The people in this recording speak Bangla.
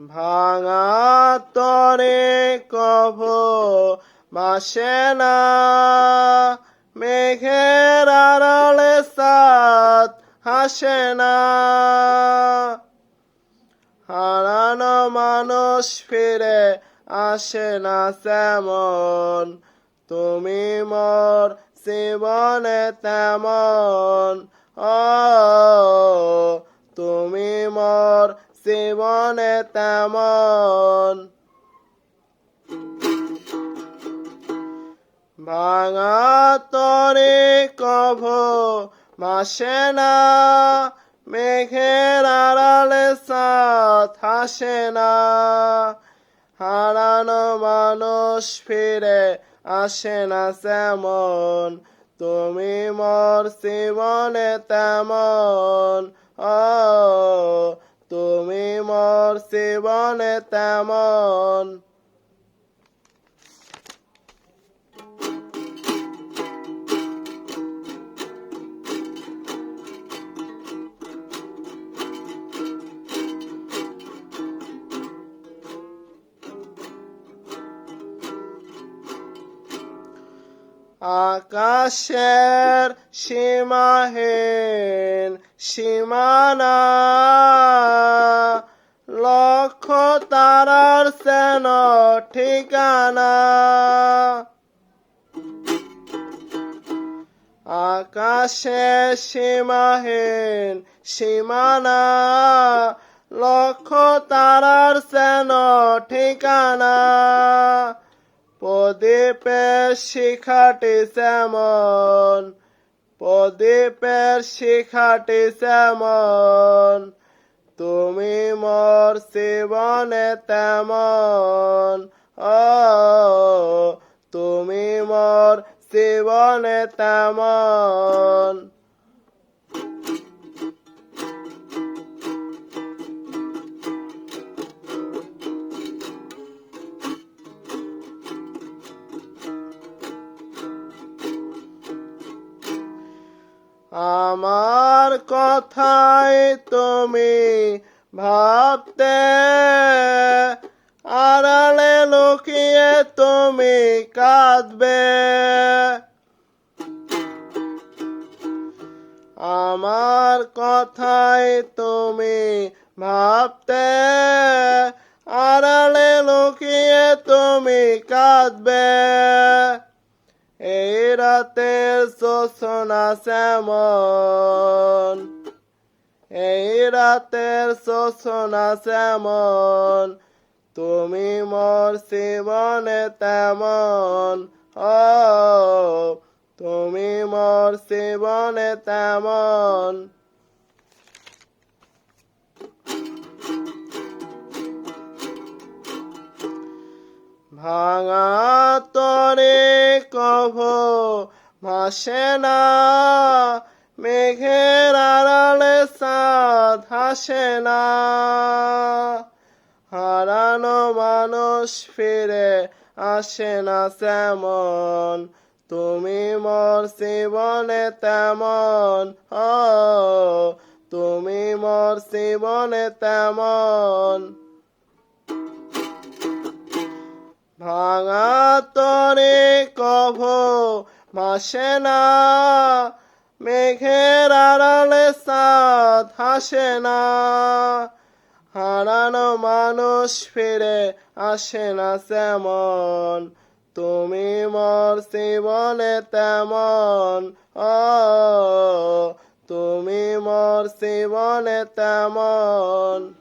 ভাঙা তরে কভ বাসে না। মেঘের আড়ালে সাত হাসে না। হারানো মানুষ ফিরে আসে না তেমন তুমি মোর জীবনে তেমন। ও, তুমি মোর জীবনে তেমন ভাঙা তরে কভ মাসে না, মেঘের আড়ালে সাথ হাসে না। হারানো মানুষ ফিরে আসে না তেমন তুমি মোর জীবনে তেমন। ও তুমি মোর জীবনে তেমন আকাশের সীমাহীন সীমানা লক্ষ তারার সেন ঠিকানা। আকাশের সীমাহীন সীমানা লক্ষ তারার সেন ঠিকানা। প্রদীপের শিখাটি পদে প্রদীপের শিখাটি যেমন তুমি মোর জীবনে তেমন তুমি মোর জীবনে তেমন। আমার কথাই তুমি ভাবতে, আড়ালে লুকিয়ে তুমি কাঁদবে। আমার কথাই তুমি ভাবতে, আড়ালে লুকিয়ে তুমি কাঁদবে। রাতের শোষণা শ্যামন এই রাতের শোষণা শ্যামন তুমি মোর জীবনে তেমন, ও, তুমি মোর জীবনে তেমন। ভাঙা তরে কভ, ভাসে না। মেঘের আড়ালে সাধ হাসে না। হারানো মানুষ ফিরে আসে না তেমন তুমি মোর জীবনে তেমন, ও, তুমি মোর জীবনে তেমন। ভাঙা তরে কভ ভাসে না। মেঘের আড়ালে সাথ হাসে না। হারানো মানুষ ফিরে আসে না তেমন তুমি মোর জীবনে তেমন, ও। তুমি মোর জীবনে তেমন।